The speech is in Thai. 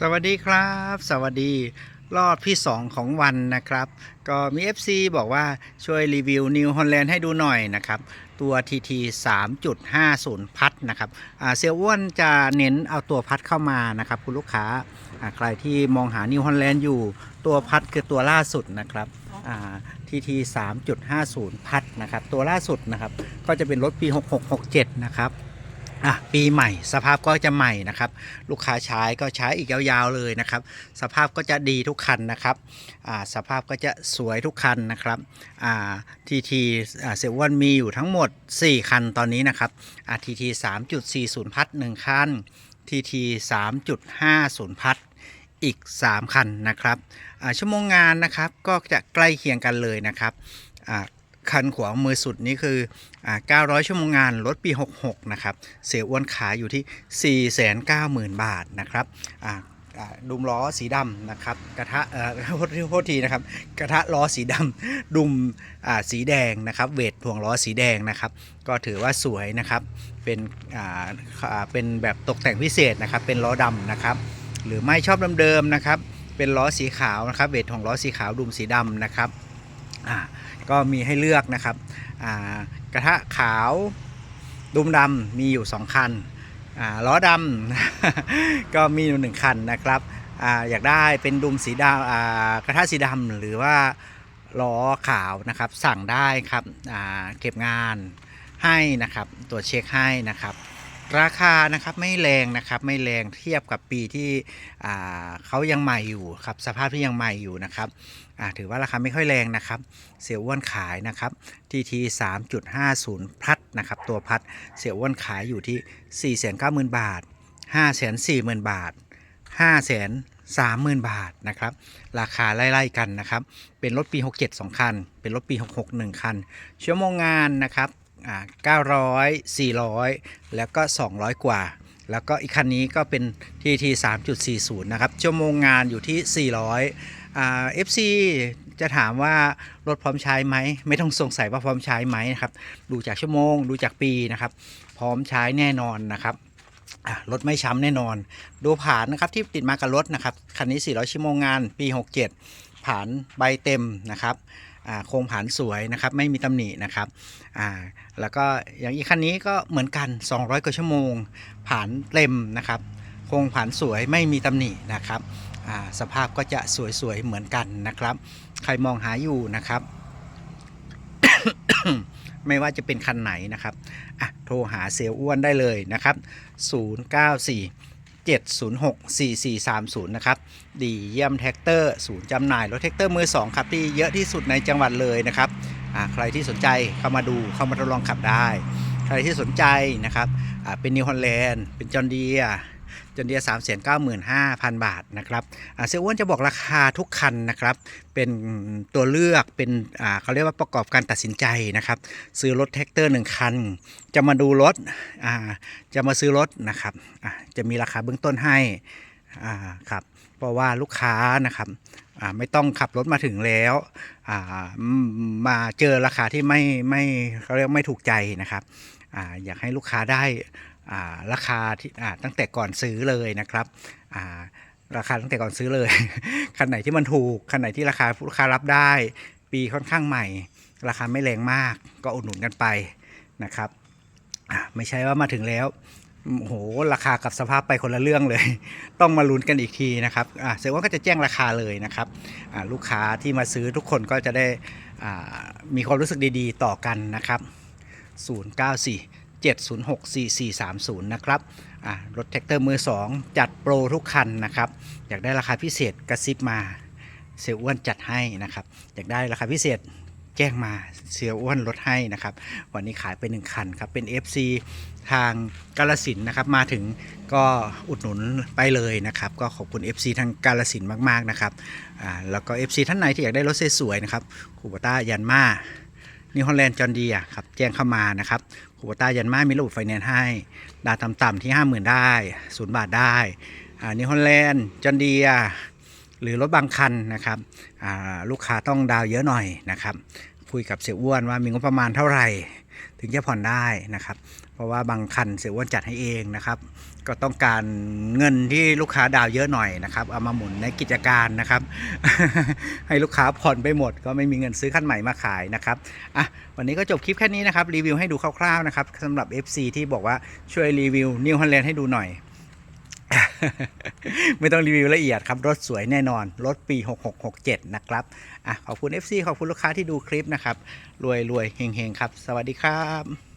สวัสดีครับ สวัสดีรอบที่ 2 ของวันนะครับ ก็มี FC บอกว่าช่วยรีวิว New Holland ให้ดูหน่อยนะครับ ตัว TT 3.50 พัดนะครับอ่าเซลอ้วนจะเน้นเอาตัวพัดเข้ามานะครับ คุณลูกค้าใครที่มองหา New Holland อยู่ตัวพัดคือตัวล่าสุดนะครับอ่า TT 3.50 พัดนะครับ ตัวล่าสุดนะครับ ก็จะเป็นรถปี 6667 นะครับ อะปีใหม่สภาพก็จะใหม่นะครับ ลูกค้าใช้ก็ใช้อีกยาวๆเลยนะครับ สภาพก็จะดีทุกคันนะครับอ่าสภาพก็จะสวยทุกคันนะครับอ่าทีทีเซเว่นมีอยู่ทั้งหมด 4 คันตอนนี้นะครับอ่าทีที3.40พัด1คันทีที3.50พัดอีก 3 คันนะครับอ่าชั่วโมงงานนะครับก็จะใกล้เคียงกันเลยนะครับอ่า คันขวามือสุดนี้คืออ่า900 ชั่วโมงงานรถปี 66 นะครับ เสียอ้วนขายอยู่ที่ 490,000 บาทนะครับอ่าดุมล้อสีดำนะครับกระทะเอ่อโทษทีนะครับกระทะล้อสีดำดุมอ่าสีแดงนะครับเวทถ่วงล้อสีแดงนะครับ ก็ถือว่าสวยนะครับเป็นอ่าเป็นแบบตกแต่งพิเศษนะครับเป็นล้อดำนะครับ หรือไม่ชอบเดิมๆนะครับ เป็นล้อสีขาวนะครับเวทของล้อสีขาวดุมสีดำนะครับ อ่าก็มีให้เลือกนะครับอ่ากระทะขาวดุมดำมีอยู่ 2 คันอ่าล้อดำก็มีอยู่หนึ่งคันนะครับอาอยากได้เป็นดุมสีดำอ่ากระทะสีดำหรือว่าล้อขาวนะครับสั่งได้ครับอ่าเก็บงานให้นะครับตรวจเช็คให้นะครับ ราคานะครับไม่แรงนะครับไม่แรงเทียบกับปีที่อ่าเขายังใหม่อยู่ครับสภาพที่ยังใหม่อยู่นะครับอ่าถือว่าราคาไม่ค่อยแรงนะครับ เสียอ้วนขายนะครับ TT 3.50พัดนะครับตัวพัดเสียอ้วนขายอยู่ที่490,000บาท540,000บาท530,000บาทนะครับ ราคาไล่ๆกันนะครับ เป็นรถปี 67 2 คัน เป็นรถปี 66 1 คันชั่วโมงงานนะครับ อ่า900 400 แล้วก็ 200 กว่า แล้วก็อีกคันนี้ก็เป็น TT 3.40 นะครับ ชั่วโมงงานอยู่ที่ 400อ่า FC จะถามว่ารถพร้อมใช้ไหม ไม่ต้องสงสัยว่าพร้อมใช้ไหมนะครับ ดูจากชั่วโมง ดูจากปีนะครับ พร้อมใช้แน่นอนนะครับรถไม่ช้ำแน่นอน ดูผ่านนะครับที่ติดมากับรถนะครับ คันนี้ 400 ชั่วโมงงาน ปี 67ผ่านใบเต็มนะครับ โครงผานสวยนะครับไม่มีตำหนินะครับแล้วก็อย่างอีกคันนี้ก็เหมือนกัน 200กว่าชั่วโมง ผานเต็มนะครับโครงผานสวยไม่มีตำหนินะครับสภาพก็จะสวยๆเหมือนกันนะครับ ใครมองหาอยู่นะครับ ไม่ว่าจะเป็นคันไหนนะครับโทรหาเซลล์อ้วนได้เลยนะครับ 094 706 4430 นะครับ ดีเยี่ยมแท็กเตอร์ศูนย์จำหน่ายรถแท็กเตอร์มือ 2 ครับ ที่เยอะที่สุดในจังหวัดเลยนะครับ ใครที่สนใจเข้ามาดูเข้ามาทดลองขับได้ ใครที่สนใจนะครับเป็นนิวฮอลแลนด์เป็นจอห์นเดีย จนเดียสามแสนเก้าหมื่นห้าพันบาทนะครับเซอ้วนจะบอกราคาทุกคันนะครับเป็นตัวเลือกเป็นเขาเรียกว่าประกอบการตัดสินใจนะครับ ซื้อรถแท็กเตอร์หนึ่งคัน จะมาดูรถจะมาซื้อรถนะครับจะมีราคาเบื้องต้นให้ครับเพราะว่าลูกค้านะครับไม่ต้องขับรถมาถึงแล้วมาเจอราคาที่ไม่ไม่เขาเรียกไม่ถูกใจนะครับออยากให้ลูกค้าได้ ราคาที่ตั้งแต่ก่อนซื้อเลยนะครับาราคาตั้งแต่ก่อนซื้อเลย คันไหนที่มันถูก คันไหนที่ราคาลูกค้ารับได้ ปีค่อนข้างใหม่ ราคาไม่แรงมาก ก็อุดหนุนกันไปนะครับไม่ใช่ว่ามาถึงแล้วโอ้โหราคากับสภาพไปคนละเรื่องเลย ต้องมาลุ้นกันอีกทีนะครับเซลว่าก็จะแจ้งราคาเลยนะครับลูกค้าที่มาซื้อทุกคนก็จะได้มีความรู้สึกดีๆ ต่อกันนะครับ 094 706 4430 นะครับรถแท็กเตอร์มือ 2 จัดโปรทุกคันนะครับ อยากได้ราคาพิเศษกระซิบมาเซลอ้วนจัดให้นะครับ อยากได้ราคาพิเศษแจ้งมาเซียอ้วนลดให้นะครับ วันนี้ขายไปหนึ่งคันครับ เป็น FC ทางกาลสินนะครับ มาถึงก็อุดหนุนไปเลยนะครับ ก็ขอบคุณ FC ทางกาลสินมาก ๆ นะครับ แล้วก็ FC ท่านไหนที่อยากได้รถสวยๆนะครับคูปต้ายันมา นิวฮอลแลนด์จอนดีอะครับแจ้งเข้ามานะครับคูปต้ายันมามีระบบไฟแนนซ์ให้ ดาวต่ำๆที่ 50,000 ได้ศูนย์บาทได้นิวฮอลแลนด์จอนดียหรือรถบางคันนะครับลูกค้าต้องดาวเยอะหน่อยนะครับคุยกับเสียอ้วนว่ามีงบประมาณเท่าไหร่ ถึงจะผ่อนได้นะครับ เพราะว่าบางคันเสียอ้วนจัดให้เองนะครับ ก็ต้องการเงินที่ลูกค้าดาวเยอะหน่อยนะครับเอามาหมุนในกิจการนะครับ ให้ลูกค้าผ่อนไปหมด ก็ไม่มีเงินซื้อคันใหม่มาขายนะครับอะวันนี้ก็จบคลิปแค่นี้นะครับรีวิวให้ดูคร่าวๆนะครับสำหรับ FC ที่บอกว่าช่วยรีวิวนิวฮันแลนด์ให้ดูหน่อย ไม่ต้องรีวิวละเอียดครับ รถสวยแน่นอน รถปี 6667 นะครับอะขอบคุณ FC ขอบคุณลูกค้าที่ดูคลิปนะครับ รวยรวยเฮงเฮงครับ สวัสดีครับ